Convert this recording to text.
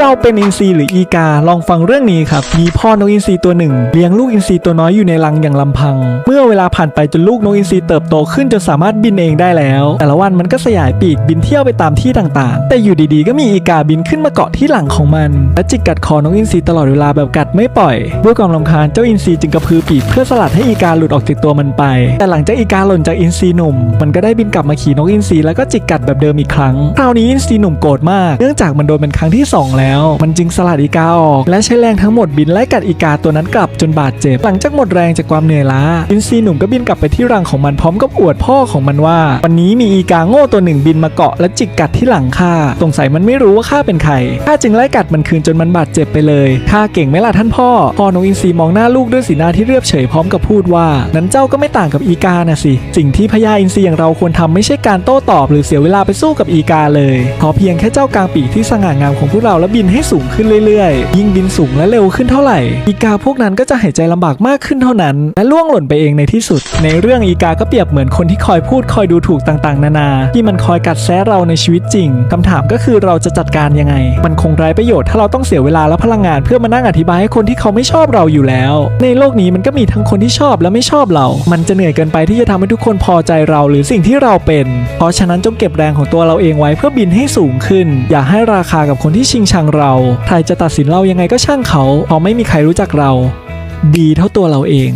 เราเป็นอินทรีหรืออีกา ลองฟังเรื่องนี้ครับ มีพ่อนกอินทรีตัวหนึ่ง เลี้ยงลูกอินทรีตัวน้อยอยู่ในรังอย่างลำพัง เมื่อเวลาผ่านไปจนลูกนกอินทรีเติบโตขึ้นจนสามารถบินเองได้แล้ว แต่ละวันมันก็สยายปีกบินเที่ยวไปตามที่ต่างๆ แต่อยู่ดีๆ ก็มีอีกาบินขึ้นมาเกาะที่หลังของมัน และจิกกัดคอนกอินทรีตลอดเวลาแบบกัดไม่ปล่อยด้วยความรำคาญเจ้าอินทรีจึงกระพือปีกเพื่อสลัดให้อีกาหลุดออกจากตัวมันไป แต่หลังจากอีกาหล่นจากอินทรีหนุ่ม มันก็ได้บินกลับมาขี่นกอินทรีแล้วก็จิกกัดแบบเดิมอีกครั้งคราวนี้อินทรีหนุ่มโกรธมากเนื่องจากมันโดนเป็นครั้งที่สองแล้ว มันจึงสลัดอีกาออก และใช้แรงทั้งหมดบินไล่กัดอีกาตัวนั้นกลับจนบาดเจ็บ หลังจากหมดแรงจากความเหนื่อยล้าอินทรีหนุ่มก็บินกลับไปที่รังของมันพร้อมกับอวดพ่อของมันว่า วันนี้มีอีกาโง่ตัวหนึ่งบินมาเกาะและจิกกัดที่หลังข้าสงสัยมันไม่รู้ว่าข้าเป็นใครข้าจึงไล่กัดมันคืนจนมันบาดเจ็บไปเลยข้าเก่งไหมล่ะท่านพ่อพ่อนกอินทรีมองหน้าลูกด้วยสีหน้าที่เรียบเฉยพร้อมกับพูดว่า นั้นเจ้าก็ไม่ต่างกับอีกาน่ะสิ สิ่งที่พญาอินทรีอย่างเราควรทำไม่ใช่การโต้ตอบ หรือเสียเวลาไปสู้กับอีกาเลย ขอเพียงแค่เจ้ากลางปีกที่สง่างามของพวกเราแล้วบินินให้สูงขึ้นเรื่อยๆ ยิ่งบินสูงและเร็วขึ้นเท่าไหร่ อีกาพวกนั้นก็จะหายใจลำบากมากขึ้นเท่านั้น และล่วงหล่นไปเองในที่สุด ในเรื่องอีกาก็เปรียบเหมือนคนที่คอยพูดคอยดูถูกต่างๆ นานา ที่มันคอยกัดแซะเราในชีวิตจริงคำถามก็คือเราจะจัดการยังไง มันคงไร้ประโยชน์ถ้าเราต้องเสียเวลาและพลังงาน เพื่อมานั่งอธิบายให้คนที่เขาไม่ชอบเราอยู่แล้ว ในโลกนี้มันก็มีทั้งคนที่ชอบและไม่ชอบเรา มันจะเหนื่อยเกินไปที่จะทำให้ทุกคนพอใจเราหรือสิ่งที่เราเป็น เพราะฉะนั้นจงเก็บแรงของตัวเราเองไว้เพื่อบินให้สูงขึ้น อย่าให้ราคากับคนที่ชิงชังเราใครจะตัดสินเรายังไงก็ช่างเขาเพราะไม่มีใครรู้จักเรา ดีเท่าตัวเราเอง